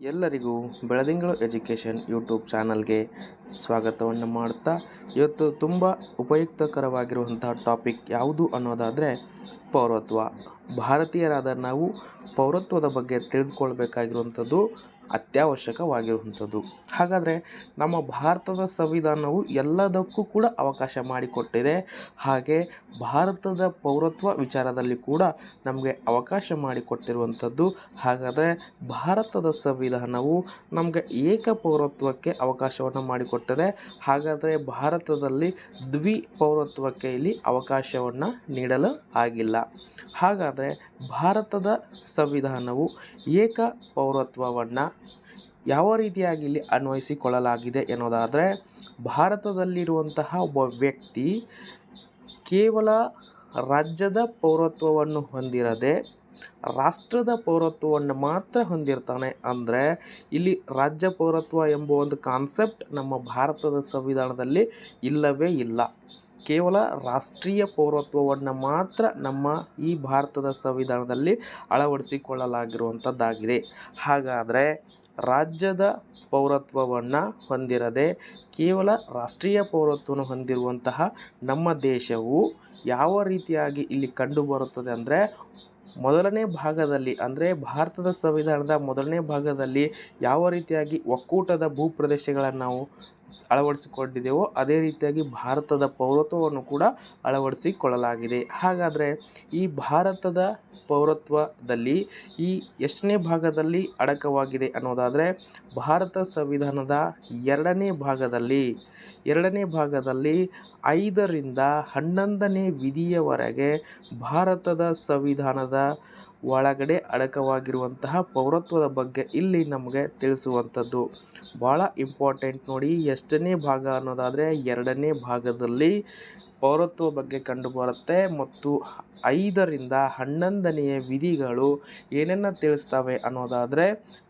ಎಲ್ಲರಿಗೂ ಬೆಳದಿಂಗಳು education YouTube ಚಾನಲ್ಗೆ ಸ್ವಾಗತವನ್ನು ಮಾಡ್ತಾ, ಇವತ್ತು ತುಂಬ ಉಪಯುಕ್ತಕರವಾಗಿರುವಂಥ ಟಾಪಿಕ್ ಯಾವುದು ಅನ್ನೋದಾದರೆ ಪೌರತ್ವ. ಭಾರತೀಯರಾದ ನಾವು ಪೌರತ್ವದ ಬಗ್ಗೆ ತಿಳಿದುಕೊಳ್ಬೇಕಾಗಿರುವಂಥದ್ದು ಅತ್ಯವಶ್ಯಕವಾಗಿರುವಂಥದ್ದು. ಹಾಗಾದರೆ ನಮ್ಮ ಭಾರತದ ಸಂವಿಧಾನವು ಎಲ್ಲದಕ್ಕೂ ಕೂಡ ಅವಕಾಶ ಮಾಡಿಕೊಟ್ಟಿದೆ. ಹಾಗೆ ಭಾರತದ ಪೌರತ್ವ ವಿಚಾರದಲ್ಲಿ ಕೂಡ ನಮಗೆ ಅವಕಾಶ ಮಾಡಿಕೊಟ್ಟಿರುವಂಥದ್ದು. ಹಾಗಾದರೆ ಭಾರತದ ಸಂವಿಧಾನವು ನಮಗೆ ಏಕ ಪೌರತ್ವಕ್ಕೆ ಅವಕಾಶವನ್ನು ಮಾಡಿಕೊಟ್ಟಿದೆ. ಹಾಗಾದರೆ ಭಾರತದಲ್ಲಿ ದ್ವಿ ಪೌರತ್ವಕ್ಕೆ ಇಲ್ಲಿ ಅವಕಾಶವನ್ನು ನೀಡಲು ಆಗಿಲ್ಲ. ಹಾಗಾದರೆ ಭಾರತದ ಸಂವಿಧಾನವು ಏಕ ಪೌರತ್ವವನ್ನು ಯಾವ ರೀತಿಯಾಗಿ ಇಲ್ಲಿ ಅನ್ವಯಿಸಿಕೊಳ್ಳಲಾಗಿದೆ ಎನ್ನುವುದಾದರೆ, ಭಾರತದಲ್ಲಿರುವಂತಹ ಒಬ್ಬ ವ್ಯಕ್ತಿ ಕೇವಲ ರಾಜ್ಯದ ಪೌರತ್ವವನ್ನು ಹೊಂದಿರದೆ ರಾಷ್ಟ್ರದ ಪೌರತ್ವವನ್ನು ಮಾತ್ರ ಹೊಂದಿರ್ತಾನೆ. ಅಂದರೆ ಇಲ್ಲಿ ರಾಜ್ಯ ಪೌರತ್ವ ಎಂಬ ಒಂದು ಕಾನ್ಸೆಪ್ಟ್ ನಮ್ಮ ಭಾರತದ ಸಂವಿಧಾನದಲ್ಲಿ ಇಲ್ಲವೇ ಇಲ್ಲ. ಕೇವಲ ರಾಷ್ಟ್ರೀಯ ಪೌರತ್ವವನ್ನು ಮಾತ್ರ ನಮ್ಮ ಈ ಭಾರತದ ಸಂವಿಧಾನದಲ್ಲಿ ಅಳವಡಿಸಿಕೊಳ್ಳಲಾಗಿರುವಂಥದ್ದಾಗಿದೆ. ಹಾಗಾದರೆ ರಾಜ್ಯದ ಪೌರತ್ವವನ್ನು ಹೊಂದಿರದೆ ಕೇವಲ ರಾಷ್ಟ್ರೀಯ ಪೌರತ್ವವನ್ನು ಹೊಂದಿರುವಂತಹ ನಮ್ಮ ದೇಶವು ಯಾವ ರೀತಿಯಾಗಿ ಇಲ್ಲಿ ಕಂಡುಬರುತ್ತದೆ ಅಂದರೆ ಮೊದಲನೇ ಭಾಗದಲ್ಲಿ ಅಂದರೆ ಭಾರತದ ಸಂವಿಧಾನದ ಮೊದಲನೇ ಭಾಗದಲ್ಲಿ ಯಾವ ರೀತಿಯಾಗಿ ಒಕ್ಕೂಟದ ಭೂಪ್ರದೇಶಗಳನ್ನು ನಾವು ಅಳವಡಿಸಿಕೊಂಡಿದೆವೋ, ಅದೇ ರೀತಿಯಾಗಿ ಭಾರತದ ಪೌರತ್ವವನ್ನು ಕೂಡ ಅಳವಡಿಸಿಕೊಳ್ಳಲಾಗಿದೆ. ಹಾಗಾದರೆ ಈ ಭಾರತದ ಪೌರತ್ವದಲ್ಲಿ ಈ ಎಷ್ಟನೇ ಭಾಗದಲ್ಲಿ ಅಡಕವಾಗಿದೆ ಅನ್ನೋದಾದರೆ, ಭಾರತ ಸಂವಿಧಾನದ ಎರಡನೇ ಭಾಗದಲ್ಲಿ ಎರಡನೇ ಭಾಗದಲ್ಲಿ ಐದರಿಂದ ಹನ್ನೊಂದನೇ ವಿಧಿಯವರೆಗೆ ಭಾರತದ ಸಂವಿಧಾನದ ಒಳಗಡೆ ಅಡಕವಾಗಿರುವಂತಹ ಪೌರತ್ವದ ಬಗ್ಗೆ ಇಲ್ಲಿ ನಮಗೆ ತಿಳಿಸುವಂಥದ್ದು. ಭಾಳ ಇಂಪಾರ್ಟೆಂಟ್ ನೋಡಿ, ಎಷ್ಟನೇ ಭಾಗ ಅನ್ನೋದಾದರೆ ಎರಡನೇ ಭಾಗದಲ್ಲಿ ಪೌರತ್ವ ಬಗ್ಗೆ ಕಂಡುಬರುತ್ತೆ ಮತ್ತು ಐದರಿಂದ ಹನ್ನೊಂದನೆಯ ವಿಧಿಗಳು ಏನನ್ನು ತಿಳಿಸ್ತವೆ ಅನ್ನೋದಾದರೆ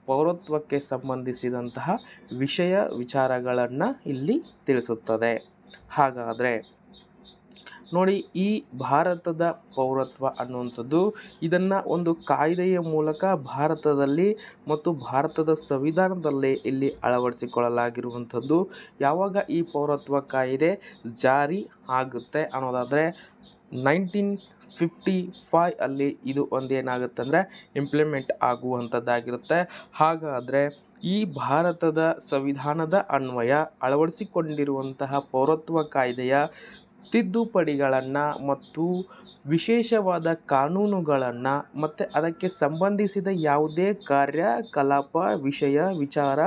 ಪೌರತ್ವಕ್ಕೆ ಸಂಬಂಧಿಸಿದಂತಹ ವಿಷಯ ವಿಚಾರಗಳನ್ನು ಇಲ್ಲಿ ತಿಳಿಸುತ್ತದೆ. ಹಾಗಾದರೆ ನೋಡಿ, ಈ ಭಾರತದ ಪೌರತ್ವ ಅನ್ನುವಂಥದ್ದು, ಇದನ್ನು ಒಂದು ಕಾಯ್ದೆಯ ಮೂಲಕ ಭಾರತದಲ್ಲಿ ಮತ್ತು ಭಾರತದ ಸಂವಿಧಾನದಲ್ಲೇ ಇಲ್ಲಿ ಅಳವಡಿಸಿಕೊಳ್ಳಲಾಗಿರುವಂಥದ್ದು. ಯಾವಾಗ ಈ ಪೌರತ್ವ ಕಾಯ್ದೆ ಜಾರಿ ಆಗುತ್ತೆ ಅನ್ನೋದಾದರೆ, ನೈನ್ಟೀನ್ ಫಿಫ್ಟಿ ಫೈ ಅಲ್ಲಿ ಇದು ಒಂದೇನಾಗುತ್ತೆ ಅಂದರೆ ಇಂಪ್ಲಿಮೆಂಟ್ ಆಗುವಂಥದ್ದಾಗಿರುತ್ತೆ. ಹಾಗಾದರೆ, ಈ ಭಾರತದ ಸಂವಿಧಾನದ ಅನ್ವಯ ಅಳವಡಿಸಿಕೊಂಡಿರುವಂತಹ ಪೌರತ್ವ ಕಾಯ್ದೆಯ ತಿದ್ದುಪಡಿಗಳನ್ನು ಮತ್ತು ವಿಶೇಷವಾದ ಕಾನೂನುಗಳನ್ನು ಮತ್ತು ಅದಕ್ಕೆ ಸಂಬಂಧಿಸಿದ ಯಾವುದೇ ಕಾರ್ಯಕಲಾಪ, ವಿಷಯ, ವಿಚಾರ,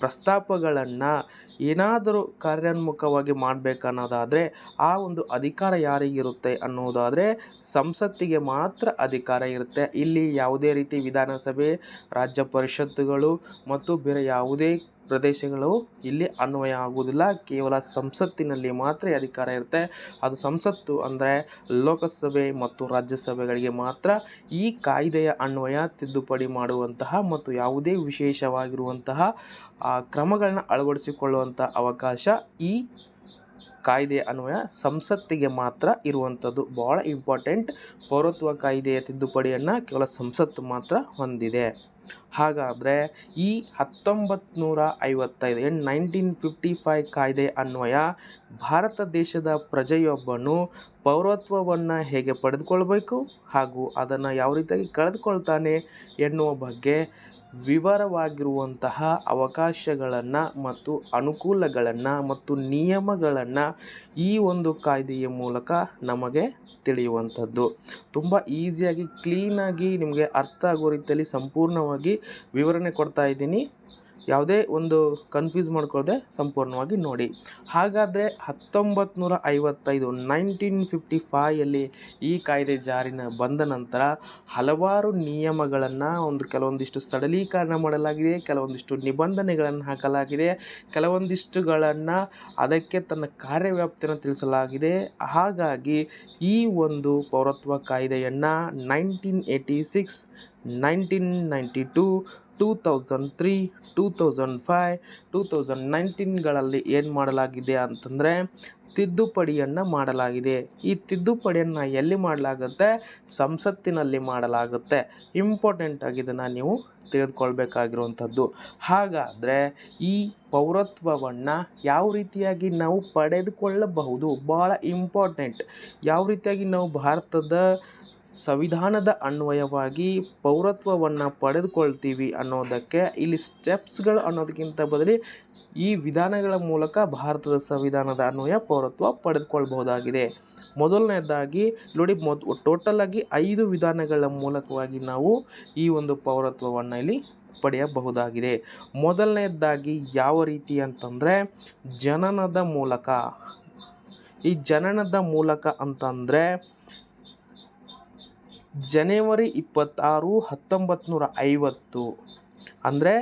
ಪ್ರಸ್ತಾಪಗಳನ್ನು ಏನಾದರೂ ಕಾರ್ಯೋನ್ಮುಖವಾಗಿ ಮಾಡಬೇಕನ್ನೋದಾದರೆ ಆ ಒಂದು ಅಧಿಕಾರ ಯಾರಿಗಿರುತ್ತೆ ಅನ್ನೋದಾದರೆ ಸಂಸತ್ತಿಗೆ ಮಾತ್ರ ಅಧಿಕಾರ ಇರುತ್ತೆ. ಇಲ್ಲಿ ಯಾವುದೇ ರೀತಿ ವಿಧಾನಸಭೆ, ರಾಜ್ಯ ಪರಿಷತ್ತುಗಳು ಮತ್ತು ಬೇರೆ ಯಾವುದೇ ಪ್ರದೇಶಗಳು ಇಲ್ಲಿ ಅನ್ವಯ ಆಗುವುದಿಲ್ಲ. ಕೇವಲ ಸಂಸತ್ತಿನಲ್ಲಿ ಮಾತ್ರ ಅಧಿಕಾರ ಇರುತ್ತೆ. ಅದು ಸಂಸತ್ತು ಅಂದರೆ ಲೋಕಸಭೆ ಮತ್ತು ರಾಜ್ಯಸಭೆಗಳಿಗೆ ಮಾತ್ರ ಈ ಕಾಯ್ದೆಯ ಅನ್ವಯ, ತಿದ್ದುಪಡಿ ಮಾಡುವಂತಹ ಮತ್ತು ಯಾವುದೇ ವಿಶೇಷವಾಗಿರುವಂತಹ ಕ್ರಮಗಳನ್ನ ಅಳವಡಿಸಿಕೊಳ್ಳುವಂಥ ಅವಕಾಶ ಈ ಕಾಯ್ದೆಯ ಅನ್ವಯ ಸಂಸತ್ತಿಗೆ ಮಾತ್ರ ಇರುವಂಥದ್ದು. ಭಾಳ ಇಂಪಾರ್ಟೆಂಟ್ ಪೌರತ್ವ ಕಾಯ್ದೆಯ ತಿದ್ದುಪಡಿಯನ್ನು ಕೇವಲ ಸಂಸತ್ತು ಮಾತ್ರ ಹೊಂದಿದೆ. ಹಾಗಾದರೆ ಈ ಹತ್ತೊಂಬತ್ತು ನೂರ ಐವತ್ತೈದು ಏನು ನೈನ್ಟೀನ್ ಫಿಫ್ಟಿ ಫೈ ಕಾಯ್ದೆ ಅನ್ವಯ ಭಾರತ ದೇಶದ ಪ್ರಜೆಯೊಬ್ಬನು ಪೌರತ್ವವನ್ನು ಹೇಗೆ ಪಡೆದುಕೊಳ್ಬೇಕು ಹಾಗೂ ಅದನ್ನು ಯಾವ ರೀತಿಯಾಗಿ ಕಳೆದುಕೊಳ್ತಾನೆ ಎನ್ನುವ ಬಗ್ಗೆ ವಿವರವಾಗಿರುವಂತಹ ಅವಕಾಶಗಳನ್ನು ಮತ್ತು ಅನುಕೂಲಗಳನ್ನು ಮತ್ತು ನಿಯಮಗಳನ್ನು ಈ ಒಂದು ಕಾಯ್ದೆಯ ಮೂಲಕ ನಮಗೆ ತಿಳಿಯುವಂಥದ್ದು. ತುಂಬ ಈಸಿಯಾಗಿ, ಕ್ಲೀನಾಗಿ ನಿಮಗೆ ಅರ್ಥ ಆಗೋ ರೀತಿಯಲ್ಲಿ ಸಂಪೂರ್ಣವಾಗಿ ವಿವರಣೆ ಕೊಡ್ತಾ ಇದ್ದೀನಿ. ಯಾವುದೇ ಒಂದು ಕನ್ಫ್ಯೂಸ್ ಮಾಡ್ಕೊಳ್ಳದೆ ಸಂಪೂರ್ಣವಾಗಿ ನೋಡಿ. ಹಾಗಾದರೆ ಹತ್ತೊಂಬತ್ತು ನೂರ ಐವತ್ತೈದು ನೈನ್ಟೀನ್ ಫಿಫ್ಟಿ ಫೈಯಲ್ಲಿ ಈ ಕಾಯ್ದೆ ಜಾರಿನ ಬಂದ ನಂತರ ಹಲವಾರು ನಿಯಮಗಳನ್ನು ಒಂದು ಕೆಲವೊಂದಿಷ್ಟು ಸಡಲೀಕರಣ ಮಾಡಲಾಗಿದೆ, ಕೆಲವೊಂದಿಷ್ಟು ನಿಬಂಧನೆಗಳನ್ನು ಹಾಕಲಾಗಿದೆ, ಕೆಲವೊಂದಿಷ್ಟುಗಳನ್ನು ಅದಕ್ಕೆ ತನ್ನ ಕಾರ್ಯವ್ಯಾಪ್ತಿಯನ್ನು ತಿಳಿಸಲಾಗಿದೆ. ಹಾಗಾಗಿ ಈ ಒಂದು ಪೌರತ್ವ ಕಾಯ್ದೆಯನ್ನು nineteen eighty six nineteen ninety two two thousand three two thousand five two thousand ನೈನ್ಟೀನ್ಗಳಲ್ಲಿ ಏನು ಮಾಡಲಾಗಿದೆ ಅಂತಂದರೆ ತಿದ್ದುಪಡಿಯನ್ನು ಮಾಡಲಾಗಿದೆ. ಈ ತಿದ್ದುಪಡಿಯನ್ನು ಎಲ್ಲಿ ಮಾಡಲಾಗುತ್ತೆ? ಸಂಸತ್ತಿನಲ್ಲಿ ಮಾಡಲಾಗುತ್ತೆ. ಇಂಪಾರ್ಟೆಂಟ್ ಇದನ್ನು ನೀವು ತಿಳಿದುಕೊಳ್ಬೇಕಾಗಿರುವಂಥದ್ದು ಹಾಗಾದರೆ ಈ ಪೌರತ್ವವನ್ನು ಯಾವ ರೀತಿಯಾಗಿ ನಾವು ಪಡೆದುಕೊಳ್ಳಬಹುದು? ಭಾಳ ಇಂಪಾರ್ಟೆಂಟ್ ಯಾವ ರೀತಿಯಾಗಿ ನಾವು ಭಾರತದ ಸಂವಿಧಾನದ ಅನ್ವಯವಾಗಿ ಪೌರತ್ವವನ್ನು ಪಡೆದುಕೊಳ್ತೀವಿ ಅನ್ನೋದಕ್ಕೆ ಇಲ್ಲಿ ಸ್ಟೆಪ್ಸ್ಗಳು ಅನ್ನೋದಕ್ಕಿಂತ ಬದಲಿ ಈ ವಿಧಾನಗಳ ಮೂಲಕ ಭಾರತದ ಸಂವಿಧಾನದ ಅನ್ವಯ, ಪೌರತ್ವ ಪಡೆದುಕೊಳ್ಬಹುದಾಗಿದೆ. ಮೊದಲನೇದಾಗಿ, ನೋಡಿ ಮೊದ್ ಟೋಟಲಾಗಿ ಐದು ವಿಧಾನಗಳ ಮೂಲಕವಾಗಿ ನಾವು ಈ ಒಂದು ಪೌರತ್ವವನ್ನು ಇಲ್ಲಿ ಪಡೆಯಬಹುದಾಗಿದೆ. ಮೊದಲನೇದಾಗಿ ಯಾವ ರೀತಿ ಅಂತಂದರೆ, ಜನನದ ಮೂಲಕ. ಈ ಜನನದ ಮೂಲಕ ಅಂತಂದರೆ ಜನವರಿ ಇಪ್ಪತ್ತಾರು ಹತ್ತೊಂಬತ್ತು ನೂರ ಐವತ್ತು. ಅಂದರೆ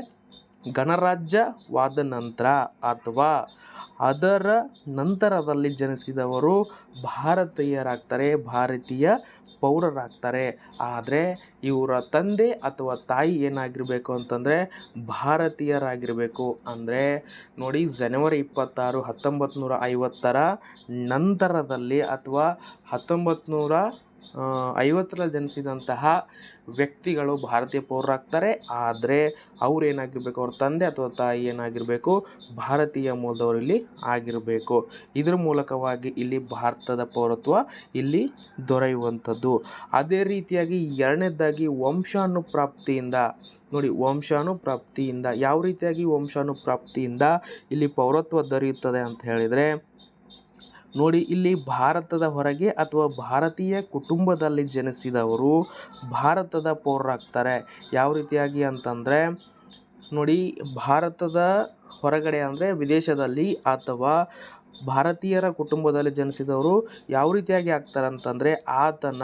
ಗಣರಾಜ್ಯವಾದ ನಂತರ ಅಥವಾ ಅದರ ನಂತರದಲ್ಲಿ ಜನಿಸಿದವರು ಭಾರತೀಯರಾಗ್ತಾರೆ, ಭಾರತೀಯ ಪೌರರಾಗ್ತಾರೆ. ಆದರೆ ಇವರ ತಂದೆ ಅಥವಾ ತಾಯಿ ಏನಾಗಿರಬೇಕು ಅಂತಂದರೆ ಭಾರತೀಯರಾಗಿರಬೇಕು. ಅಂದರೆ ನೋಡಿ ಜನವರಿ ಇಪ್ಪತ್ತಾರು ಹತ್ತೊಂಬತ್ತು ನೂರ ಐವತ್ತರ ನಂತರದಲ್ಲಿ ಅಥವಾ ಹತ್ತೊಂಬತ್ತು ನೂರ ಐವತ್ತರಲ್ಲಿ ಜನಿಸಿದಂತಹ ವ್ಯಕ್ತಿಗಳು ಭಾರತೀಯ ಪೌರರಾಗ್ತಾರೆ. ಆದರೆ ಅವ್ರು ಏನಾಗಿರಬೇಕು? ಅವ್ರ ತಂದೆ ಅಥವಾ ತಾಯಿ ಏನಾಗಿರಬೇಕು? ಭಾರತೀಯ ಮೂಲದವರು ಇಲ್ಲಿ ಆಗಿರಬೇಕು. ಇದರ ಮೂಲಕವಾಗಿ ಇಲ್ಲಿ ಭಾರತದ ಪೌರತ್ವ ಇಲ್ಲಿ ದೊರೆಯುವಂಥದ್ದು. ಅದೇ ರೀತಿಯಾಗಿ ಎರಡನೇದಾಗಿ ವಂಶಾನುಪ್ರಾಪ್ತಿಯಿಂದ, ನೋಡಿ ವಂಶಾನುಪ್ರಾಪ್ತಿಯಿಂದ, ಯಾವ ರೀತಿಯಾಗಿ ವಂಶಾನುಪ್ರಾಪ್ತಿಯಿಂದ ಇಲ್ಲಿ ಪೌರತ್ವ ದೊರೆಯುತ್ತದೆ ಅಂತ ಹೇಳಿದರೆ ನೋಡಿ, ಇಲ್ಲಿ ಭಾರತದ ಹೊರಗೆ ಅಥವಾ ಭಾರತೀಯ ಕುಟುಂಬದಲ್ಲಿ ಜನಿಸಿದವರು ಭಾರತದ ಪೌರರಾಗ್ತಾರೆ. ಯಾವ ರೀತಿಯಾಗಿ ಅಂತಂದರೆ, ನೋಡಿ, ಭಾರತದ ಹೊರಗಡೆ ಅಂದರೆ ವಿದೇಶದಲ್ಲಿ ಅಥವಾ ಭಾರತೀಯರ ಕುಟುಂಬದಲ್ಲಿ ಜನಿಸಿದವರು ಯಾವ ರೀತಿಯಾಗಿ ಆಗ್ತಾರೆ ಅಂತಂದರೆ, ಆತನ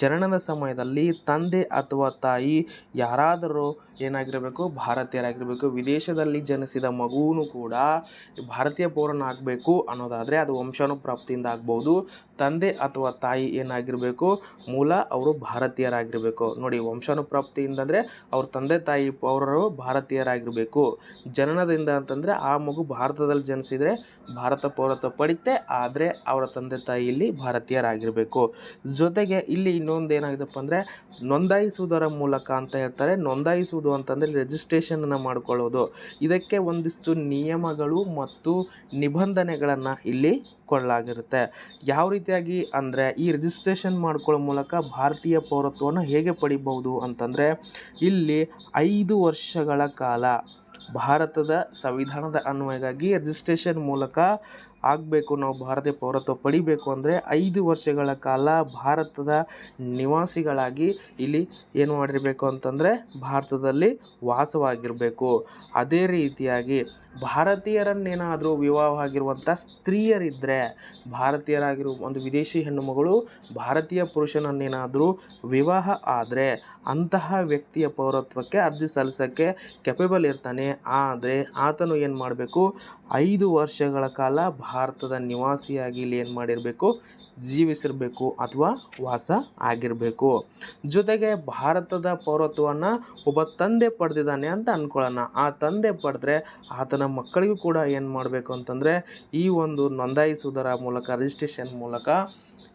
ಜನನದ ಸಮಯದಲ್ಲಿ ತಂದೆ ಅಥವಾ ತಾಯಿ ಯಾರಾದರೂ ಏನಾಗಿರಬೇಕು, ಭಾರತೀಯರಾಗಿರಬೇಕು, ವಿದೇಶದಲ್ಲಿ ಜನಿಸಿದ ಮಗುವೂ ಕೂಡ ಭಾರತೀಯ ಪೌರನಾಗಬೇಕು ಅನ್ನೋದಾದರೆ ಅದು ವಂಶಾನುಪ್ರಾಪ್ತಿಯಿಂದ ಆಗ್ಬೋದು. ತಂದೆ ಅಥವಾ ತಾಯಿ ಏನಾಗಿರಬೇಕು, ಮೂಲ ಅವರು ಭಾರತೀಯರಾಗಿರಬೇಕು. ನೋಡಿ ವಂಶಾನುಪ್ರಾಪ್ತಿಯಿಂದ ಅಂದರೆ ಅವ್ರ ತಂದೆ ತಾಯಿ ಪೌರರು ಭಾರತೀಯರಾಗಿರಬೇಕು. ಜನನದಿಂದ ಅಂತಂದರೆ ಆ ಮಗು ಭಾರತದಲ್ಲಿ ಜನಿಸಿದರೆ ಭಾರತ ಪೌರತ್ವ ಪಡಿತೆ, ಆದರೆ ಅವರ ತಂದೆ ತಾಯಿ ಇಲ್ಲಿ ಭಾರತೀಯರಾಗಿರಬೇಕು. ಜೊತೆಗೆ ಇಲ್ಲಿ ಇನ್ನೊಂದು ಏನಾಗಿದೆಪ್ಪ ಅಂದರೆ ನೋಂದಾಯಿಸುವುದರ ಮೂಲಕ ಅಂತ ಹೇಳ್ತಾರೆ. ನೋಂದಾಯಿಸುವುದು ಅಂತಂದರೆ ರಿಜಿಸ್ಟ್ರೇಷನನ್ನು ಮಾಡಿಕೊಳ್ಳೋದು. ಇದಕ್ಕೆ ಒಂದಿಷ್ಟು ನಿಯಮಗಳು ಮತ್ತು ನಿಬಂಧನೆಗಳನ್ನು ಇಲ್ಲಿ ಕೊಡಲಾಗಿರುತ್ತೆ. ಯಾವ ರೀತಿಯಾಗಿ ಅಂದರೆ ಈ ರಿಜಿಸ್ಟ್ರೇಷನ್ ಮಾಡ್ಕೊಳ್ಳೋ ಮೂಲಕ ಭಾರತೀಯ ಪೌರತ್ವವನ್ನು ಹೇಗೆ ಪಡಿಬಹುದು ಅಂತಂದರೆ ಇಲ್ಲಿ ಐದು ವರ್ಷಗಳ ಕಾಲ ಭಾರತದ ಸಂವಿಧಾನದ ಅನ್ವಯವಾಗಿ ರಿಜಿಸ್ಟ್ರೇಷನ್ ಮೂಲಕ ಆಗಬೇಕು, ನಾವು ಭಾರತೀಯ ಪೌರತ್ವ ಪಡಿಬೇಕು ಅಂದರೆ ಐದು ವರ್ಷಗಳ ಕಾಲ ಭಾರತದ ನಿವಾಸಿಗಳಾಗಿ ಇಲ್ಲಿ ಏನು ಮಾಡಿರಬೇಕು ಅಂತಂದರೆ ಭಾರತದಲ್ಲಿ ವಾಸವಾಗಿರಬೇಕು. ಅದೇ ರೀತಿಯಾಗಿ ಭಾರತೀಯರನ್ನೇನಾದರೂ ವಿವಾಹ ಆಗಿರುವಂಥ ಸ್ತ್ರೀಯರಿದ್ದರೆ ಭಾರತೀಯರಾಗಿರುವ ಒಂದು ವಿದೇಶಿ ಹೆಣ್ಣು ಮಗಳು ಭಾರತೀಯ ಪುರುಷನನ್ನೇನಾದರೂ ವಿವಾಹ ಆದರೆ ಅಂತಹ ವ್ಯಕ್ತಿಯ ಪೌರತ್ವಕ್ಕೆ, ಅರ್ಜಿ ಸಲ್ಲಿಸೋಕ್ಕೆ ಕೆಪೇಬಲ್ ಇರ್ತಾನೆ. ಆದರೆ ಆತನು ಏನು ಮಾಡಬೇಕು? ಐದು ವರ್ಷಗಳ ಕಾಲ ಭಾರತದ ನಿವಾಸಿಯಾಗಿ ಇಲ್ಲಿ ಏನು ಮಾಡಿರಬೇಕು? ಜೀವಿಸಿರಬೇಕು ಅಥವಾ ವಾಸ ಆಗಿರಬೇಕು. ಜೊತೆಗೆ ಭಾರತದ ಪೌರತ್ವವನ್ನು ಒಬ್ಬ ತಂದೆ ಪಡೆದಿದ್ದಾನೆ ಅಂತ ಅಂದ್ಕೊಳ್ಳೋಣ ಆ ತಂದೆ ಪಡೆದ್ರೆ ಆತನ ಮಕ್ಕಳಿಗೂ ಕೂಡ ಏನು ಮಾಡಬೇಕು ಅಂತಂದರೆ, ಈ ಒಂದು ನೋಂದಾಯಿಸುವುದರ ಮೂಲಕ ರಿಜಿಸ್ಟ್ರೇಷನ್ ಮೂಲಕ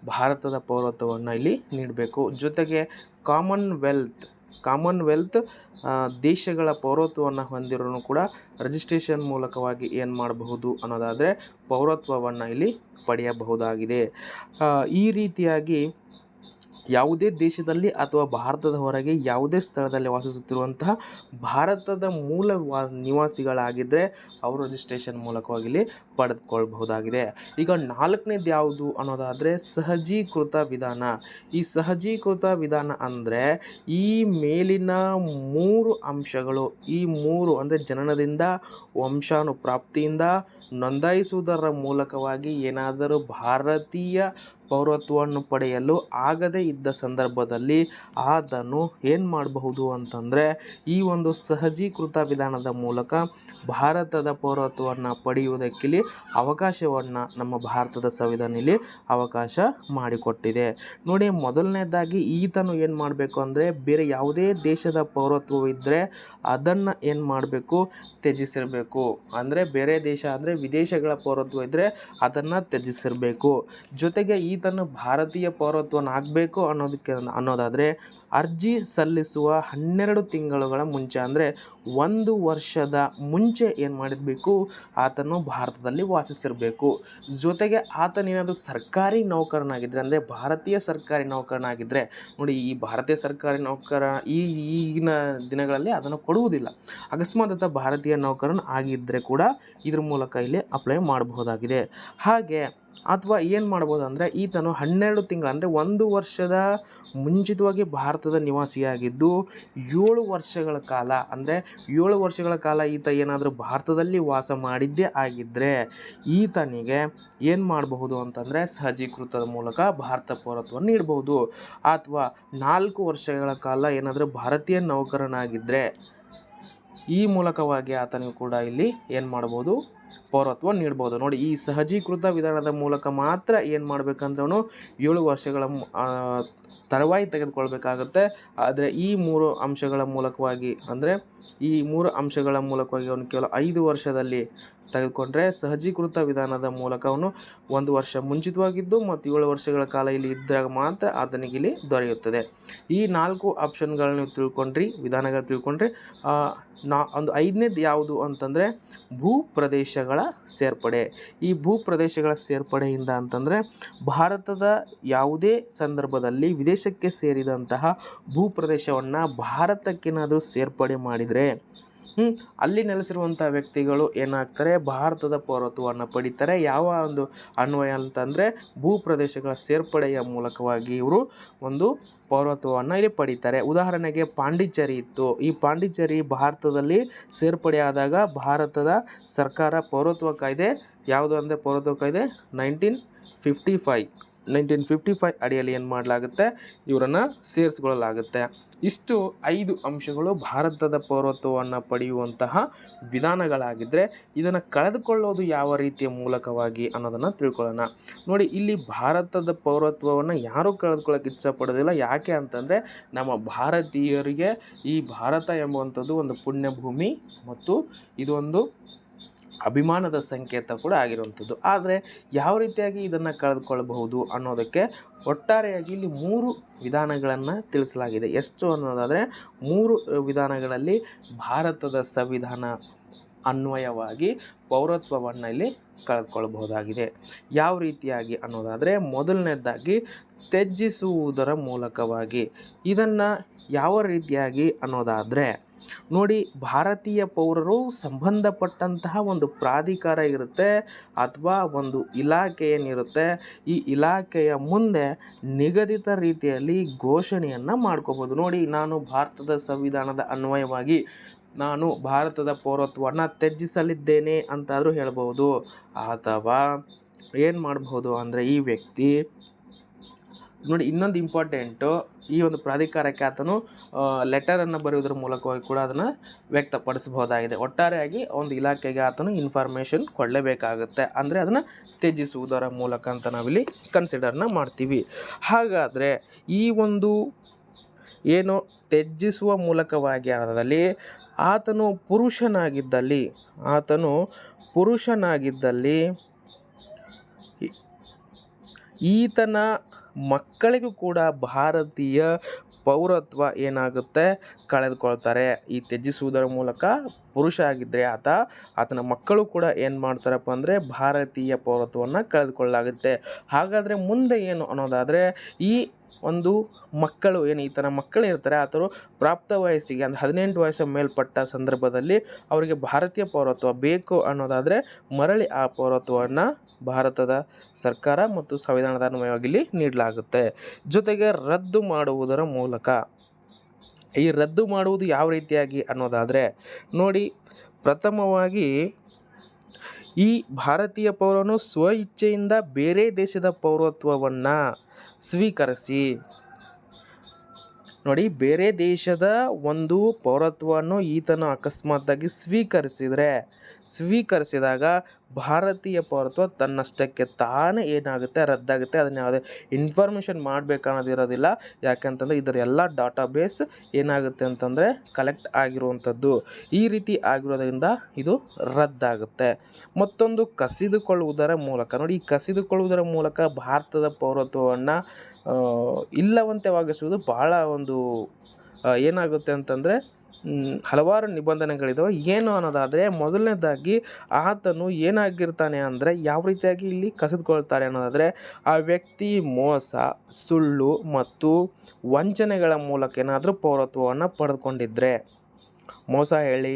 ಭಾರತದ ಪೌರತ್ವವನ್ನು ಇಲ್ಲಿ ನೀಡಬೇಕು. ಜೊತೆಗೆ ಕಾಮನ್ವೆಲ್ತ್ ಕಾಮನ್ವೆಲ್ತ್ ದೇಶಗಳ ಪೌರತ್ವವನ್ನು ಹೊಂದಿರೋನು ಕೂಡ ರಿಜಿಸ್ಟ್ರೇಷನ್ ಮೂಲಕವಾಗಿ ಏನು ಮಾಡಬಹುದು ಅನ್ನೋದಾದರೆ ಪೌರತ್ವವನ್ನು ಇಲ್ಲಿ ಪಡೆಯಬಹುದಾಗಿದೆ. ಈ ರೀತಿಯಾಗಿ ಯಾವುದೇ ದೇಶದಲ್ಲಿ ಅಥವಾ ಭಾರತದ ಹೊರಗೆ ಯಾವುದೇ ಸ್ಥಳದಲ್ಲಿ ವಾಸಿಸುತ್ತಿರುವಂತಹ ಭಾರತದ ಮೂಲ ವಾ ನಿವಾಸಿಗಳಾಗಿದ್ದರೆ ಅವರು ರಿಜಿಸ್ಟ್ರೇಷನ್ ಮೂಲಕವಾಗಿ ಇಲ್ಲಿ ಪಡೆದುಕೊಳ್ಬಹುದಾಗಿದೆ. ಈಗ ನಾಲ್ಕನೇದು ಯಾವುದು ಅನ್ನೋದಾದರೆ ಸಹಜೀಕೃತ ವಿಧಾನ. ಈ ಸಹಜೀಕೃತ ವಿಧಾನ ಅಂದರೆ ಈ ಮೇಲಿನ ಮೂರು ಅಂಶಗಳು, ಈ ಮೂರು ಅಂದರೆ ಜನನದಿಂದ, ವಂಶಾನುಪ್ರಾಪ್ತಿಯಿಂದ ನೋಂದಾಯಿಸುವುದರ ಮೂಲಕವಾಗಿ ಏನಾದರೂ ಭಾರತೀಯ ಪೌರತ್ವವನ್ನು ಪಡೆಯಲು ಆಗದೇ ಇದ್ದ ಸಂದರ್ಭದಲ್ಲಿ ಆತನು ಏನು ಮಾಡಬಹುದು ಅಂತಂದರೆ ಈ ಒಂದು ಸಹಜೀಕೃತ ವಿಧಾನದ ಮೂಲಕ ಭಾರತದ ಪೌರತ್ವವನ್ನು ಪಡೆಯುವುದಕ್ಕಿಲ್ಲಿ ಅವಕಾಶವನ್ನು ನಮ್ಮ ಭಾರತದ ಸಂವಿಧಾನ ಇಲ್ಲಿ ಅವಕಾಶ ಮಾಡಿಕೊಟ್ಟಿದೆ. ನೋಡಿ, ಮೊದಲನೇದಾಗಿ ಈತನು ಏನು ಮಾಡಬೇಕು ಅಂದರೆ ಬೇರೆ ಯಾವುದೇ ದೇಶದ ಪೌರತ್ವವಿದ್ದರೆ ಅದನ್ನು ಏನು ಮಾಡಬೇಕು ತ್ಯಜಿಸಿರಬೇಕು. ಅಂದರೆ ಬೇರೆ ದೇಶ ಅಂದರೆ ವಿದೇಶಗಳ ಪೌರತ್ವ ಇದ್ದರೆ ಅದನ್ನು ತ್ಯಜಿಸಿರಬೇಕು. ಜೊತೆಗೆ ಈತನ ಭಾರತೀಯ ಪೌರತ್ವನ ಆಗಬೇಕು ಅನ್ನೋದಕ್ಕೆ ಅನ್ನೋದಾದರೆ ಅರ್ಜಿ ಸಲ್ಲಿಸುವ ಹನ್ನೆರಡು ತಿಂಗಳುಗಳ ಮುಂಚೆ, ಅಂದರೆ ಒಂದು ವರ್ಷದ ಮುಂಚೆ ಏನು ಮಾಡಿರಬೇಕು, ಆತನು ಭಾರತದಲ್ಲಿ ವಾಸಿಸಿರಬೇಕು. ಜೊತೆಗೆ ಆತನೇನಾದರೂ ಸರ್ಕಾರಿ ನೌಕರನಾಗಿದ್ದರೆ ಅಂದರೆ ಭಾರತೀಯ ಸರ್ಕಾರಿ ನೌಕರನಾಗಿದ್ದರೆ ನೋಡಿ ಈ ಭಾರತೀಯ ಸರ್ಕಾರಿ ನೌಕರ ಈ ಈಗಿನ ದಿನಗಳಲ್ಲಿ ಅದನ್ನು ಕೊಡುವುದಿಲ್ಲ. ಅಕಸ್ಮಾತ್ ಭಾರತೀಯ ನೌಕರನ ಆಗಿದ್ದರೆ ಕೂಡ ಇದ್ರ ಮೂಲಕ ಇಲ್ಲಿ ಅಪ್ಲೈ ಮಾಡಬಹುದಾಗಿದೆ. ಹಾಗೆ ಅಥವಾ ಏನು ಮಾಡ್ಬೋದು ಅಂದರೆ ಈತನು ಹನ್ನೆರಡು ತಿಂಗಳು ಅಂದರೆ ಒಂದು ವರ್ಷದ ಮುಂಚಿತವಾಗಿ ಭಾರತದ ನಿವಾಸಿಯಾಗಿದ್ದು, ಏಳು ವರ್ಷಗಳ ಕಾಲ, ಅಂದರೆ ಏಳು ವರ್ಷಗಳ ಕಾಲ ಈತ ಏನಾದರೂ ಭಾರತದಲ್ಲಿ ವಾಸ ಮಾಡಿದ್ದೇ ಆಗಿದ್ದರೆ ಈತನಿಗೆ ಏನು ಮಾಡಬಹುದು ಅಂತಂದರೆ ಸಹಜೀಕೃತದ ಮೂಲಕ ಭಾರತ ಪೌರತ್ವವನ್ನು ನೀಡಬಹುದು. ಅಥವಾ ನಾಲ್ಕು ವರ್ಷಗಳ ಕಾಲ ಏನಾದರೂ ಭಾರತೀಯ ನೌಕರನಾಗಿದ್ದರೆ ಈ ಮೂಲಕವಾಗಿ ಆತನಿಗೂ ಕೂಡ ಇಲ್ಲಿ ಏನು ಮಾಡ್ಬೋದು? ಪೌರತ್ವ ನೀಡ್ಬೋದು. ನೋಡಿ ಈ ಸಹಜೀಕೃತ ವಿಧಾನದ ಮೂಲಕ ಮಾತ್ರ ಏನು ಮಾಡ್ಬೇಕಂದ್ರೂ ಏಳು ವರ್ಷಗಳ ತರುವಾಯ ತೆಗೆದುಕೊಳ್ಬೇಕಾಗತ್ತೆ. ಆದರೆ ಈ ಮೂರು ಅಂಶಗಳ ಮೂಲಕವಾಗಿ ಅಂದರೆ ಈ ಮೂರು ಅಂಶಗಳ ಮೂಲಕವಾಗಿ ಅವನು ಕೇವಲ ಐದು ವರ್ಷದಲ್ಲಿ ತೆಗೆದುಕೊಂಡ್ರೆ ಸಹಜೀಕೃತ ವಿಧಾನದ ಮೂಲಕ ಅವನು ಒಂದು ವರ್ಷ ಮುಂಚಿತವಾಗಿದ್ದು ಮತ್ತು ಏಳು ವರ್ಷಗಳ ಕಾಲ ಇಲ್ಲಿ ಇದ್ದಾಗ ಮಾತ್ರ ಆತನಿಗೆ ಇಲ್ಲಿ ದೊರೆಯುತ್ತದೆ. ಈ ನಾಲ್ಕು ಆಪ್ಷನ್ಗಳನ್ನ ತಿಳ್ಕೊಂಡ್ರಿ ವಿಧಾನಗಳು ತಿಳ್ಕೊಂಡ್ರೆ ನಾ, ಒಂದು ಐದನೇದು ಯಾವುದು ಅಂತಂದರೆ ಭೂ ಪ್ರದೇಶಗಳ ಸೇರ್ಪಡೆ. ಈ ಭೂ ಪ್ರದೇಶಗಳ ಸೇರ್ಪಡೆಯಿಂದ ಅಂತಂದರೆ ಭಾರತದ ಯಾವುದೇ ಸಂದರ್ಭದಲ್ಲಿ ವಿದೇಶಕ್ಕೆ ಸೇರಿದಂತಹ ಭೂಪ್ರದೇಶವನ್ನು ಭಾರತಕ್ಕೇನಾದರೂ ಸೇರ್ಪಡೆ ಮಾಡಿದರೆ ಹ್ಞೂ ಅಲ್ಲಿ ನೆಲೆಸಿರುವಂಥ ವ್ಯಕ್ತಿಗಳು ಏನಾಗ್ತಾರೆ? ಭಾರತದ ಪೌರತ್ವವನ್ನು ಪಡೀತಾರೆ. ಯಾವ ಒಂದು ಅನ್ವಯ ಅಂತಂದರೆ, ಭೂಪ್ರದೇಶಗಳ ಸೇರ್ಪಡೆಯ ಮೂಲಕವಾಗಿ ಇವರು ಒಂದು ಪೌರತ್ವವನ್ನು ಇಲ್ಲಿ ಪಡಿತಾರೆ. ಉದಾಹರಣೆಗೆ ಪಾಂಡಿಚೇರಿ ಇತ್ತು. ಈ ಪಾಂಡಿಚೇರಿ ಭಾರತದಲ್ಲಿ ಸೇರ್ಪಡೆಯಾದಾಗ ಭಾರತದ ಸರ್ಕಾರ ಪೌರತ್ವ ಕಾಯ್ದೆ, ಯಾವುದು ಅಂದರೆ ಪೌರತ್ವ ಕಾಯ್ದೆ? Nineteen fifty five nineteen fifty five ಅಡಿಯಲ್ಲಿ ಏನು ಮಾಡಲಾಗುತ್ತೆ? ಇವರನ್ನು ಸೇರಿಸ್ಕೊಳ್ಳಲಾಗುತ್ತೆ. ಇಷ್ಟು ಐದು ಅಂಶಗಳು ಭಾರತದ ಪೌರತ್ವವನ್ನು ಪಡೆಯುವಂತಹ ವಿಧಾನಗಳಾಗಿದ್ದರೆ ಇದನ್ನು ಕಳೆದುಕೊಳ್ಳೋದು ಯಾವ ರೀತಿಯ ಮೂಲಕವಾಗಿ ಅನ್ನೋದನ್ನು ತಿಳ್ಕೊಳ್ಳೋಣ. ನೋಡಿ, ಇಲ್ಲಿ ಭಾರತದ ಪೌರತ್ವವನ್ನು ಯಾರೂ ಕಳೆದುಕೊಳ್ಳೋಕೆ ಇಚ್ಛಪಡೋದಿಲ್ಲ. ಯಾಕೆ ಅಂತಂದರೆ, ನಮ್ಮ ಭಾರತೀಯರಿಗೆ ಈ ಭಾರತ ಎಂಬುವಂಥದ್ದು ಒಂದು ಪುಣ್ಯಭೂಮಿ ಮತ್ತು ಇದೊಂದು ಅಭಿಮಾನದ ಸಂಕೇತ ಕೂಡ ಆಗಿರುವಂಥದ್ದು. ಆದರೆ ಯಾವ ರೀತಿಯಾಗಿ ಇದನ್ನು ಕಳೆದುಕೊಳ್ಳಬಹುದು ಅನ್ನೋದಕ್ಕೆ ಒಟ್ಟಾರೆಯಾಗಿ ಇಲ್ಲಿ ಮೂರು ವಿಧಾನಗಳನ್ನು ತಿಳಿಸಲಾಗಿದೆ. ಎಷ್ಟು ಅನ್ನೋದಾದರೆ ಮೂರು ವಿಧಾನಗಳಲ್ಲಿ ಭಾರತದ ಸಂವಿಧಾನ ಅನ್ವಯವಾಗಿ ಪೌರತ್ವವನ್ನು ಇಲ್ಲಿ ಕಳೆದುಕೊಳ್ಳಬಹುದಾಗಿದೆ. ಯಾವ ರೀತಿಯಾಗಿ ಅನ್ನೋದಾದರೆ ಮೊದಲನೇದಾಗಿ ತ್ಯಜಿಸುವುದರ ಮೂಲಕವಾಗಿ. ಇದನ್ನು ಯಾವ ರೀತಿಯಾಗಿ ಅನ್ನೋದಾದರೆ ನೋಡಿ ಭಾರತೀಯ ಪೌರರು ಸಂಬಂಧಪಟ್ಟಂತಹ ಒಂದು ಪ್ರಾಧಿಕಾರ ಇರುತ್ತೆ ಅಥವಾ ಒಂದು ಇಲಾಖೆ ಏನಿರುತ್ತೆ, ಈ ಇಲಾಖೆಯ ಮುಂದೆ ನಿಗದಿತ ರೀತಿಯಲ್ಲಿ ಘೋಷಣೆಯನ್ನು ಮಾಡ್ಕೋಬೋದು. ನೋಡಿ, ನಾನು ಭಾರತದ ಸಂವಿಧಾನದ ಅನ್ವಯವಾಗಿ ನಾನು ಭಾರತದ ಪೌರತ್ವವನ್ನು ತ್ಯಜಿಸಲಿದ್ದೇನೆ ಅಂತಾದರೂ ಹೇಳ್ಬೋದು. ಅಥವಾ ಏನು ಮಾಡಬಹುದು ಅಂದರೆ ಈ ವ್ಯಕ್ತಿ ನೋಡಿ, ಇನ್ನೊಂದು ಇಂಪಾರ್ಟೆಂಟು ಈ ಒಂದು ಪ್ರಾಧಿಕಾರಕ್ಕೆ ಆತನು ಲೆಟರನ್ನು ಬರೆಯುವುದರ ಮೂಲಕವಾಗಿ ಕೂಡ ಅದನ್ನು ವ್ಯಕ್ತಪಡಿಸಬಹುದಾಗಿದೆ. ಒಟ್ಟಾರೆಯಾಗಿ ಒಂದು ಇಲಾಖೆಗೆ ಆತನು ಇನ್ಫಾರ್ಮೇಷನ್ ಕೊಡಲೇಬೇಕಾಗುತ್ತೆ. ಅಂದರೆ ಅದನ್ನು ತ್ಯಜಿಸುವುದರ ಮೂಲಕ ಅಂತ ನಾವಿಲ್ಲಿ ಕನ್ಸಿಡರ್ನ ಮಾಡ್ತೀವಿ. ಹಾಗಾದರೆ ಈ ಒಂದು ಏನು ತ್ಯಜಿಸುವ ಮೂಲಕವಾಗಿ ಆದಲ್ಲಿ ಆತನು ಪುರುಷನಾಗಿದ್ದಲ್ಲಿ ಆತನು ಪುರುಷನಾಗಿದ್ದಲ್ಲಿ ಈತನ ಮಕ್ಕಳಿಗೂ ಕೂಡ ಭಾರತೀಯ ಪೌರತ್ವ ಏನಾಗುತ್ತೆ? ಕಳೆದುಕೊಳ್ತಾರೆ. ಈ ತ್ಯಜಿಸುವುದರ ಮೂಲಕ ಪುರುಷ ಆಗಿದ್ದರೆ ಆತ, ಆತನ ಮಕ್ಕಳು ಕೂಡ ಏನು ಮಾಡ್ತಾರಪ್ಪ ಅಂದರೆ ಭಾರತೀಯ ಪೌರತ್ವವನ್ನು ಕಳೆದುಕೊಳ್ಳಲಾಗುತ್ತೆ. ಹಾಗಾದರೆ ಮುಂದೆ ಏನು ಅನ್ನೋದಾದರೆ, ಈ ಒಂದು ಮಕ್ಕಳು ಏನು ಈತನ ಮಕ್ಕಳು ಇರ್ತಾರೆ ಆ ಥರ ಪ್ರಾಪ್ತ ವಯಸ್ಸಿಗೆ ಅಂದರೆ ಹದಿನೆಂಟು ವಯಸ್ಸು ಮೇಲ್ಪಟ್ಟ ಸಂದರ್ಭದಲ್ಲಿ ಅವರಿಗೆ ಭಾರತೀಯ ಪೌರತ್ವ ಬೇಕು ಅನ್ನೋದಾದರೆ ಮರಳಿ ಆ ಪೌರತ್ವವನ್ನು ಭಾರತದ ಸರ್ಕಾರ ಮತ್ತು ಸಂವಿಧಾನದ ಅನ್ವಯವಾಗಿ ಇಲ್ಲಿ ನೀಡಲಾಗುತ್ತೆ. ಜೊತೆಗೆ ರದ್ದು ಮಾಡುವುದರ ಮೂಲಕ. ಈ ರದ್ದು ಮಾಡುವುದು ಯಾವ ರೀತಿಯಾಗಿ ಅನ್ನೋದಾದರೆ ನೋಡಿ, ಪ್ರಥಮವಾಗಿ ಈ ಭಾರತೀಯ ಪೌರನು ಸ್ವ ಇಚ್ಛೆಯಿಂದ ಬೇರೆ ದೇಶದ ಪೌರತ್ವವನ್ನು ಸ್ವೀಕರಿಸಿ. ನೋಡಿ ಬೇರೆ ದೇಶದ ಒಂದು ಪೌರತ್ವವನ್ನು ಈತನು ಅಕಸ್ಮಾತ್ತಾಗಿ ಸ್ವೀಕರಿಸಿದರೆ ಸ್ವೀಕರಿಸಿದಾಗ ಭಾರತೀಯ ಪೌರತ್ವ ತನ್ನಷ್ಟಕ್ಕೆ ತಾನೇ ಏನಾಗುತ್ತೆ, ರದ್ದಾಗುತ್ತೆ, ಅದನ್ನ ಯಾವುದೇ ಇನ್ಫಾರ್ಮೇಷನ್ ಮಾಡಬೇಕನ್ನೋದಿರೋದಿಲ್ಲ ಯಾಕಂತಂದರೆ ಇದರ ಎಲ್ಲ ಡಾಟಾ ಬೇಸ್ ಏನಾಗುತ್ತೆ ಅಂತಂದರೆ ಕಲೆಕ್ಟ್ ಆಗಿರುವಂಥದ್ದು. ಈ ರೀತಿ ಆಗಿರೋದರಿಂದ ಇದು ರದ್ದಾಗುತ್ತೆ. ಮತ್ತೊಂದು ಕಸಿದುಕೊಳ್ಳುವುದರ ಮೂಲಕ, ನೋಡಿ ಈ ಕಸಿದುಕೊಳ್ಳುವುದರ ಮೂಲಕ ಭಾರತದ ಪೌರತ್ವವನ್ನು ಇಲ್ಲವಂತೆವಾಗಿಸುವುದು ಭಾಳ ಒಂದು ಏನಾಗುತ್ತೆ ಅಂತಂದರೆ ಹಲವಾರು ನಿಬಂಧನೆಗಳಿದಾವೆ. ಏನು ಅನ್ನೋದಾದರೆ, ಮೊದಲನೇದಾಗಿ ಆತನು ಏನಾಗಿರ್ತಾನೆ ಅಂದರೆ, ಯಾವ ರೀತಿಯಾಗಿ ಇಲ್ಲಿ ಕಸಿದುಕೊಳ್ತಾರೆ ಅನ್ನೋದಾದರೆ, ಆ ವ್ಯಕ್ತಿ ಮೋಸ, ಸುಳ್ಳು ಮತ್ತು ವಂಚನೆಗಳ ಮೂಲಕ ಏನಾದರೂ ಪೌರತ್ವವನ್ನು ಪಡೆದುಕೊಂಡಿದ್ದರೆ ಮೋಸ ಹೇಳಿ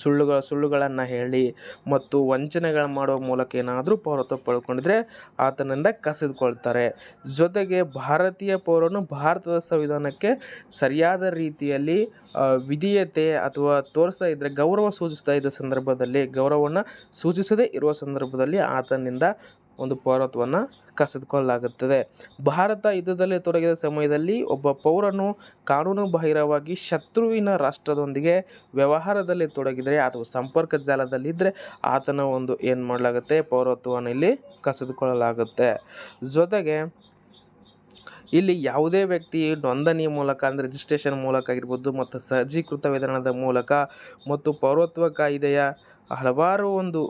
ಸುಳ್ಳುಗಳ, ಸುಳ್ಳುಗಳನ್ನು ಹೇಳಿ ಮತ್ತು ವಂಚನೆಗಳು ಮಾಡುವ ಮೂಲಕ ಏನಾದರೂ ಪೌರತ್ವ ಪಡ್ಕೊಂಡಿದ್ರೆ ಆತನಿಂದ ಕಸಿದುಕೊಳ್ತಾರೆ. ಜೊತೆಗೆ ಭಾರತೀಯ ಪೌರನು ಭಾರತದ ಸಂವಿಧಾನಕ್ಕೆ ಸರಿಯಾದ ರೀತಿಯಲ್ಲಿ ವಿಧೇಯತೆ ಅಥವಾ ತೋರಿಸ್ತಾ ಇದ್ದರೆ ಗೌರವ ಸೂಚಿಸ್ತಾ ಇದ್ದ ಸಂದರ್ಭದಲ್ಲಿ, ಗೌರವವನ್ನು ಸೂಚಿಸದೇ ಇರುವ ಸಂದರ್ಭದಲ್ಲಿ ಆತನಿಂದ ಒಂದು ಪೌರತ್ವವನ್ನು ಕಸಿದುಕೊಳ್ಳಲಾಗುತ್ತದೆ. ಭಾರತ ಯುದ್ಧದಲ್ಲಿ ತೊಡಗಿದ ಸಮಯದಲ್ಲಿ ಒಬ್ಬ ಪೌರನು ಕಾನೂನು ಬಾಹಿರವಾಗಿ ಶತ್ರುವಿನ ರಾಷ್ಟ್ರದೊಂದಿಗೆ ವ್ಯವಹಾರದಲ್ಲಿ ತೊಡಗಿದರೆ ಅಥವಾ ಸಂಪರ್ಕ ಜಾಲದಲ್ಲಿದ್ದರೆ ಆತನ ಒಂದು ಏನು ಮಾಡಲಾಗುತ್ತೆ? ಪೌರತ್ವವನ್ನು ಇಲ್ಲಿ ಕಸಿದುಕೊಳ್ಳಲಾಗುತ್ತೆ. ಜೊತೆಗೆ ಇಲ್ಲಿ ಯಾವುದೇ ವ್ಯಕ್ತಿ ನೋಂದಣಿ ಮೂಲಕ ಅಂದರೆ ರಿಜಿಸ್ಟ್ರೇಷನ್ ಮೂಲಕ ಆಗಿರ್ಬೋದು ಮತ್ತು ಸಜ್ಜೀಕೃತ ವಿಧಾನದ ಮೂಲಕ ಮತ್ತು ಪೌರತ್ವ ಕಾಯ್ದೆಯ ಹಲವಾರು ಒಂದು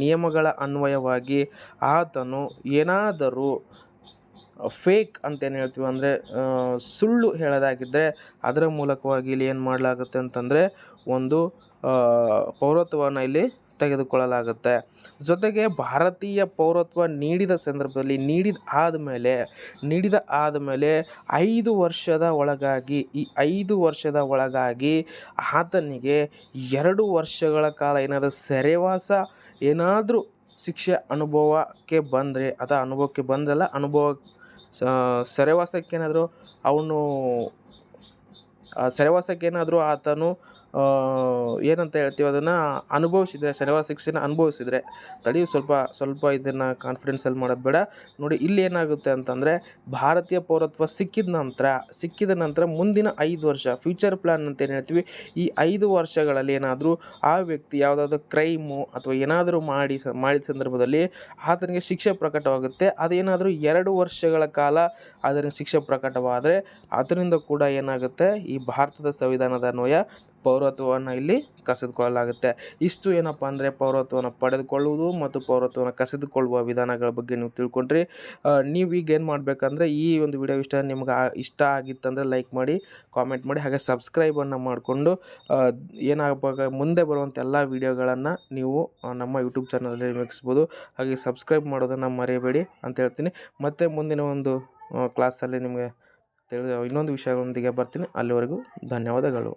ನಿಯಮಗಳ ಅನ್ವಯವಾಗಿ ಆತನು ಏನಾದರೂ ಫೇಕ್ ಅಂತೇನು ಹೇಳ್ತೀವಿ ಅಂದರೆ ಸುಳ್ಳು ಹೇಳೋದಾಗಿದ್ದರೆ ಅದರ ಮೂಲಕವಾಗಿ ಇಲ್ಲಿ ಏನು ಮಾಡಲಾಗುತ್ತೆ ಅಂತಂದರೆ ಒಂದು ಪೌರತ್ವವನ್ನು ಇಲ್ಲಿ ತೆಗೆದುಕೊಳ್ಳಲಾಗುತ್ತೆ. ಜೊತೆಗೆ ಭಾರತೀಯ ಪೌರತ್ವ ನೀಡಿದ ಸಂದರ್ಭದಲ್ಲಿ ನೀಡಿದ ಆದಮೇಲೆ ನೀಡಿದ ಆದಮೇಲೆ ಐದು ವರ್ಷದ ಒಳಗಾಗಿ, ಈ ಐದು ವರ್ಷದ ಒಳಗಾಗಿ ಆತನಿಗೆ ಎರಡು ವರ್ಷಗಳ ಕಾಲ ಏನಾದರೂ ಸೆರೆವಾಸ, ಏನಾದರೂ ಶಿಕ್ಷೆ ಅನುಭವಕ್ಕೆ ಬಂದರೆ ಅಥವಾ ಅನುಭವಕ್ಕೆ ಬಂದಲ್ಲ ಅನುಭವ ಸೆರೆವಾಸಕ್ಕೇನಾದರೂ ಅವನು ಸೆರೆವಾಸಕ್ಕೇನಾದರೂ ಆತನು ಏನಂತ ಹೇಳ್ತೀವಿ ಅದನ್ನು ಅನುಭವಿಸಿದರೆ, ಶನಿವಾರ ಶಿಕ್ಷೆನ ಅನುಭವಿಸಿದರೆ, ತಡೆಯು ಸ್ವಲ್ಪ ಸ್ವಲ್ಪ ಇದನ್ನು ಕಾನ್ಫಿಡೆನ್ಸಲ್ಲಿ ಮಾಡೋದು ಬೇಡ. ನೋಡಿ, ಇಲ್ಲಿ ಏನಾಗುತ್ತೆ ಅಂತಂದರೆ, ಭಾರತೀಯ ಪೌರತ್ವ ಸಿಕ್ಕಿದ ನಂತರ ಸಿಕ್ಕಿದ ನಂತರ ಮುಂದಿನ ಐದು ವರ್ಷ ಫ್ಯೂಚರ್ ಪ್ಲ್ಯಾನ್ ಅಂತ ಏನು ಹೇಳ್ತೀವಿ, ಈ ಐದು ವರ್ಷಗಳಲ್ಲಿ ಏನಾದರೂ ಆ ವ್ಯಕ್ತಿ ಯಾವುದಾದ್ರು ಕ್ರೈಮು ಅಥವಾ ಏನಾದರೂ ಮಾಡಿ ಮಾಡಿದ ಸಂದರ್ಭದಲ್ಲಿ ಆತನಿಗೆ ಶಿಕ್ಷೆ ಪ್ರಕಟವಾಗುತ್ತೆ. ಅದೇನಾದರೂ ಎರಡು ವರ್ಷಗಳ ಕಾಲ ಅದರ ಶಿಕ್ಷೆ ಪ್ರಕಟವಾದರೆ ಅದರಿಂದ ಕೂಡ ಏನಾಗುತ್ತೆ, ಈ ಭಾರತದ ಸಂವಿಧಾನದ ಅನ್ವಯ ಪೌರತ್ವವನ್ನು ಇಲ್ಲಿ ಕಸಿದುಕೊಳ್ಳಲಾಗುತ್ತೆ. ಇಷ್ಟು ಏನಪ್ಪ ಅಂದರೆ ಪೌರತ್ವವನ್ನು ಪಡೆದುಕೊಳ್ಳುವುದು ಮತ್ತು ಪೌರತ್ವವನ್ನು ಕಸಿದುಕೊಳ್ಳುವ ವಿಧಾನಗಳ ಬಗ್ಗೆ ನೀವು ತಿಳ್ಕೊಂಡ್ರಿ. ನೀವು ಈಗ ಏನು ಮಾಡಬೇಕಂದ್ರೆ ಈ ಒಂದು ವಿಡಿಯೋ ಇಷ್ಟ ನಿಮ್ಗೆ ಇಷ್ಟ ಆಗಿತ್ತಂದರೆ ಲೈಕ್ ಮಾಡಿ ಕಾಮೆಂಟ್ ಮಾಡಿ, ಹಾಗೆ ಸಬ್ಸ್ಕ್ರೈಬನ್ನು ಮಾಡಿಕೊಂಡು ಏನಾಗಬೇಕು ಮುಂದೆ ಬರುವಂಥ ಎಲ್ಲ ವಿಡಿಯೋಗಳನ್ನು ನೀವು ನಮ್ಮ ಯೂಟ್ಯೂಬ್ ಚಾನಲಲ್ಲಿ ವೀಕ್ಷಿಸ್ಬೋದು ಹಾಗೆ ಸಬ್ಸ್ಕ್ರೈಬ್ ಮಾಡೋದನ್ನು ಮರೆಯಬೇಡಿ ಅಂತ ಹೇಳ್ತೀನಿ. ಮತ್ತು ಮುಂದಿನ ಒಂದು ಕ್ಲಾಸಲ್ಲಿ ನಿಮಗೆ ತಿಳಿದ ಇನ್ನೊಂದು ವಿಷಯಗಳೊಂದಿಗೆ ಬರ್ತೀನಿ. ಅಲ್ಲಿವರೆಗೂ ಧನ್ಯವಾದಗಳು.